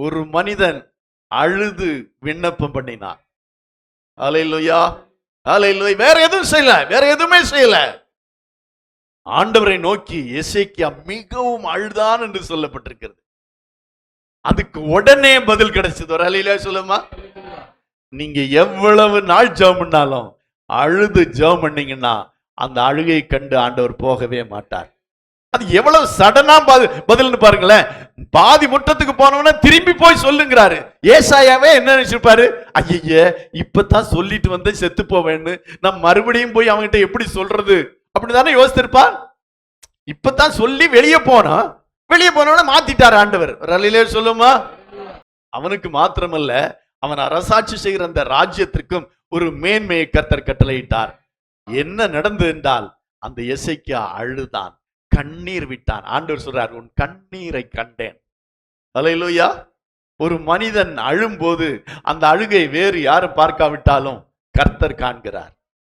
ஒரு மனிதன் அழுது விண்ணப்பம் பண்ணினான். அலையிலுயா அலையிலுயா வேற எதுவும் செய்யல வேற எதுவுமே செய்யல. ஆண்டவரை நோக்கி எசேக்கியா மிகவும் அழுதான் என்று சொல்லப்பட்டிருக்கிறது. அதுக்கு உடனே பதில் கிடைச்சது. ஒரு அலையில சொல்லுமா? நீங்க எவ்வளவு நாள் ஜெபம் பண்ணாலும் அழுது ஜெபம் பண்ணீங்கன்னா அந்த அழுகை கண்டு ஆண்டவர் போகவே மாட்டார். அது எவ்வளவு சடனா பதி- பதில்னு பாருங்களேன். பாதி முட்டத்துக்கு போனவன திரும்பி போய் சொல்லுங்கிறாரு. ஏசாயாவே என்ன நினைச்சிருப்பாரு? ஐய இப்பதான் சொல்லிட்டு வந்து செத்து போவேன்னு. நான் மறுபடியும் போய் அவன்கிட்ட எப்படி சொல்றது? அப்படிதானே யோசித்திருப்பா இப்பதான் சொல்லி வெளியே போனா வெளியே போனவன மாத்திட்டார் ஆண்டவர். ரலிலே சொல்லுமா? அவனுக்கு மாத்திரமல்ல அவன் அரசாட்சி செய்கிற அந்த ராஜ்யத்திற்கும் ஒரு மேன்மையை கர்த்தர் கட்டளையிட்டார். என்ன நடந்தது என்றால் அந்த இசைக்கு அழுதான் கண்ணீர் விட்டான். ஆண்டவர் சொல்றார் உன் கண்ணீரை கண்டேன். அலையிலூயா. ஒரு மனிதன் அழும்போது அந்த அழுகை வேறு யாரும் பார்க்காவிட்டாலும் கர்த்தர் காண்கிறார்.